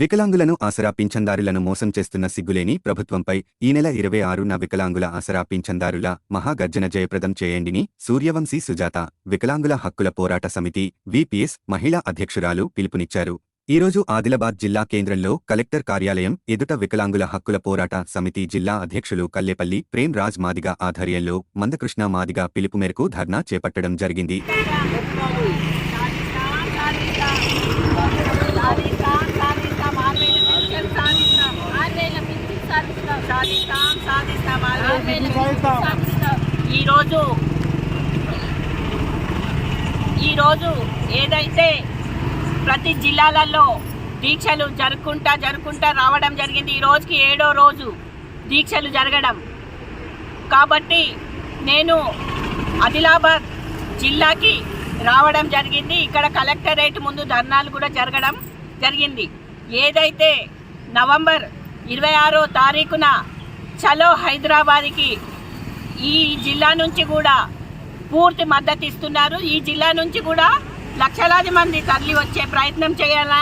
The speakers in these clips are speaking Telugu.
వికలాంగులను ఆసరా పింఛందారులను మోసం చేస్తున్న సిగ్గులేని ప్రభుత్వంపై ఈ నెల ఇరవై ఆరున వికలాంగుల ఆసరా పింఛందారుల మహాగర్జన జయప్రదం చేయండిని సూర్యవంశీ సుజాత వికలాంగుల హక్కుల పోరాట సమితి విపిఎస్ మహిళా అధ్యక్షురాలు పిలుపునిచ్చారు. ఈరోజు ఆదిలాబాద్ జిల్లా కేంద్రంలో కలెక్టర్ కార్యాలయం ఎదుట వికలాంగుల హక్కుల పోరాట సమితి జిల్లా అధ్యక్షులు కల్లేపల్లి ప్రేమ్ రాజ్ మాదిగ ఆధ్వర్యంలో మందకృష్ణ మాదిగ పిలుపు మేరకు ధర్నా చేపట్టడం జరిగింది. ఈరోజు ఈరోజు ఏదైతే ప్రతి జిల్లాలలో దీక్షలు జరుపుకుంటా జరుపుకుంటా రావడం జరిగింది ఈ రోజుకి ఏడో రోజు దీక్షలు జరగడం. కాబట్టి నేను ఆదిలాబాద్ జిల్లాకి రావడం జరిగింది. ఇక్కడ కలెక్టరేట్ ముందు ధర్నాలు కూడా జరగడం జరిగింది. ఏదైతే నవంబర్ ఇరవై ఆరో తారీఖున చలో హైదరాబాద్కి ఈ జిల్లా నుంచి కూడా పూర్తి మద్దతు ఇస్తున్నారు. ఈ జిల్లా నుంచి కూడా లక్షలాది మంది తరలి వచ్చే ప్రయత్నం చేయాలా?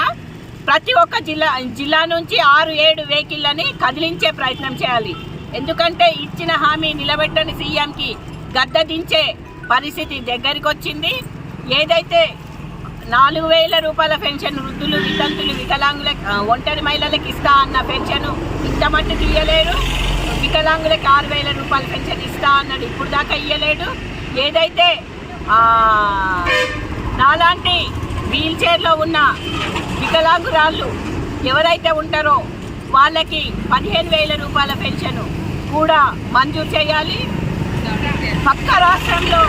ప్రతి ఒక్క జిల్లా జిల్లా నుంచి ఆరు ఏడు వెహికల్లని కదిలించే ప్రయత్నం చేయాలి. ఎందుకంటే ఇచ్చిన హామీ నిలబెట్టని సీఎంకి గద్ద దించే పరిస్థితి దగ్గరికి వచ్చింది ఏదైతే నాలుగు వేల రూపాయల పెన్షన్ వృద్ధులు వితంతులు వికలాంగుల ఒంటరి మహిళలకు ఇస్తా అన్న పెన్షన్ ఇంత మట్టుకు ఇయ్యలేరు. వికలాంగులకు ఆరు వేల రూపాయలు పెన్షన్ ఇస్తా అన్నాడు. ఇప్పుడు దాకా ఇయ్యలేడు ఏదైతే నాలాంటి వీల్ చైర్లో ఉన్న వికలాంగురాళ్ళు ఎవరైతే ఉంటారో వాళ్ళకి పదిహేను వేల రూపాయల పెన్షన్ కూడా మంజూరు చేయాలి. పక్క రాష్ట్రంలో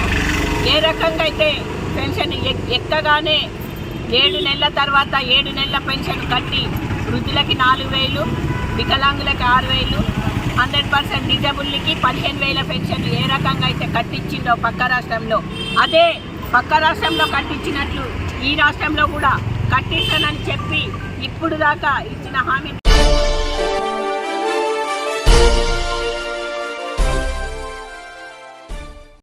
ఏ రకంగా అయితే పెన్షన్ ఎక్- ఎక్కగానే ఏడు నెలల తర్వాత ఏడు నెలల పెన్షన్ కట్టి వృద్ధులకి నాలుగు వేలు వికలాంగులకి ఆరు వేలు హండ్రెడ్ పర్సెంట్ డిజబుల్కి పదిహేను వేల పెన్షన్ ఏ రకంగా అయితే కట్టించిందో పక్క రాష్ట్రంలో. అదే పక్క రాష్ట్రంలో కట్టించినట్లు ఈ రాష్ట్రంలో కూడా కట్టిస్తానని చెప్పి ఇప్పుడు దాకా ఇచ్చిన హామీ